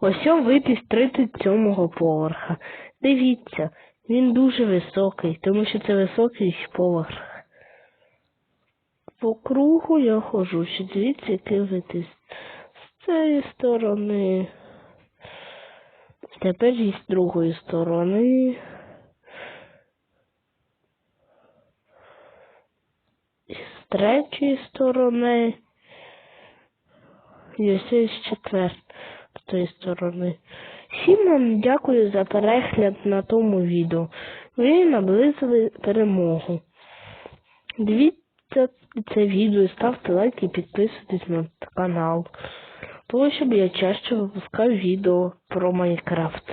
Ось вид із 37-го поверха. Дивіться, він дуже високий, тому що це високий поверх. По кругу я ходжу, ще дивіться, який із з цієї сторони. Тепер і з другої сторони. З третьої сторони. І ось з четвертої сторони. Всім вам дякую за перегляд на тому відео. Ви наблизили перемогу. Дивіться це відео, ставте лайк і підписуйтесь на канал. Тому щоб я чаще випускав відео про Майнкрафт.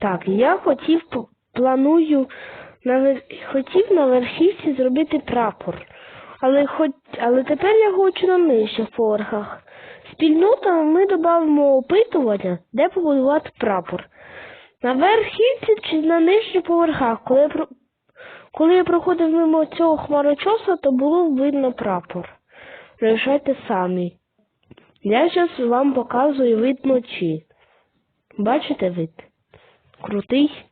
Так, я хотів планую навер... хотів на верхівці зробити прапор. Але хоч але тепер я хочу на нижчих поверхах. Спільнота ми додамо опитування, де побудувати прапор. На верхівці чи на нижніх поверхах, коли я, коли я проходив мимо цього хмарочоса, то було видно прапор. Вирішайте самі. Я зараз вам показую вид ночі. Бачите вид? Крутий.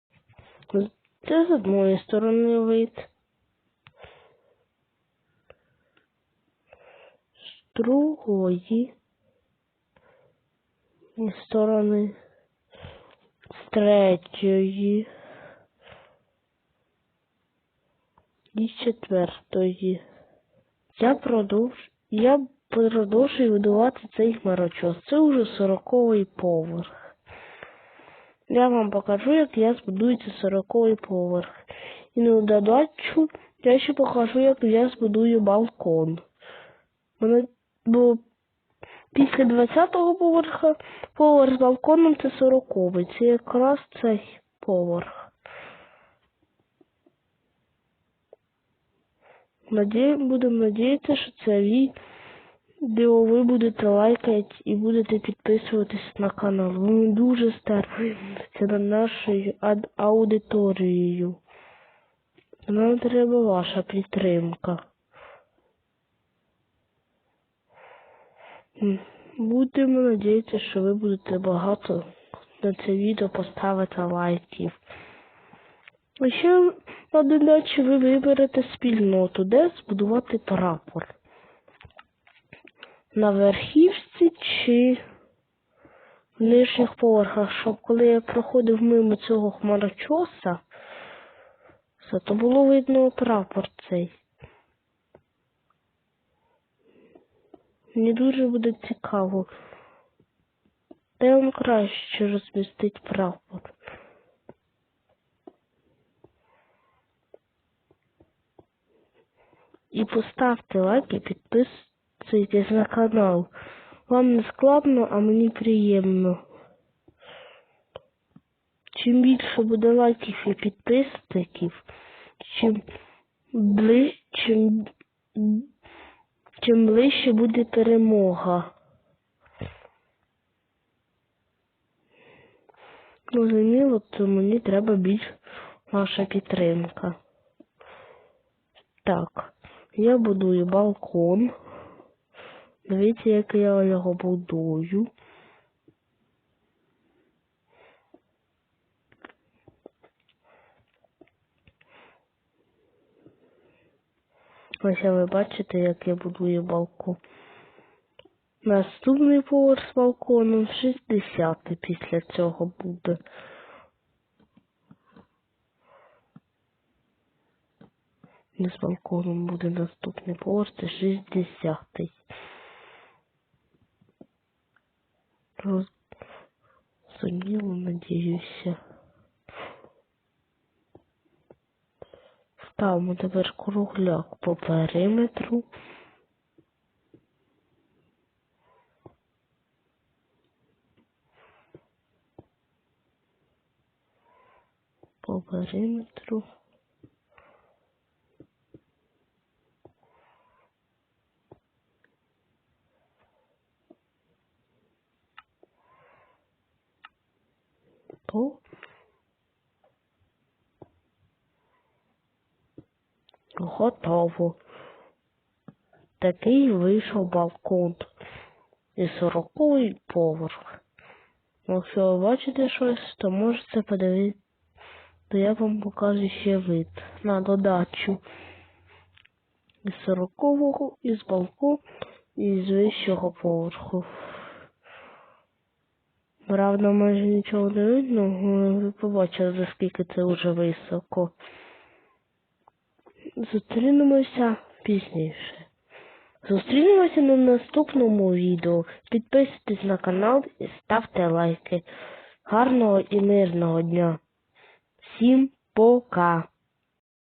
Це з одної сторони вид. З другої сторони. З третьої. І четвертої. Я продовж... Я продовжую видувати цей хмарочос. Це вже сороковий поверх. Я вам покажу, як я збудую цей сороковий поверх. І на додачу я ще покажу, як я збудую балкон. Мене, бо після 20-го поверха поверх з балконом це сороковий. Це якраз цей поверх. Надію, будемо надіятися, що це відео ви будете лайкати і будете підписуватись на канал. Ви дуже стараєтеся над нашою аудиторією. Нам треба ваша підтримка. Будемо надіятися, що ви будете багато на це відео поставити лайків. А ще на додачу ви виберете спільноту, де збудувати прапор. На верхівці чи в нижніх поверхах, щоб коли я проходив мимо цього хмарочоса, то було видно прапор цей. Мені дуже буде цікаво, де вам краще розмістить прапор. І поставте лайк і підписуйтесь на канал. Вам не складно, а мені приємно. Чим більше буде лайків і підписників, чим бли... чим... чим ближче буде перемога. Зрозуміло, то мені треба більш ваша підтримка. Так, я будую балкон. Дивіться, як я його будую. Ось ви бачите, як я будую балкон. Наступний поверх з балконом 60 після цього буде. І з балконом буде наступний поверх, це 60 Розуміло, надіюся. Ставимо тепер кругляк по периметру. По периметру. По Готово. Такий вийшов балкон і сороковий поверх. Якщо ви бачите щось, то можете подивитися. То я вам покажу ще вид на додачу. Із сорокового, із балку, і з вищого поверху. Правда, майже нічого не видно, ви побачили, наскільки це вже високо. Зустрінемося пізніше. Зустрінемося на наступному відео. Підписуйтесь на канал і ставте лайки. Гарного і мирного дня. Всім пока!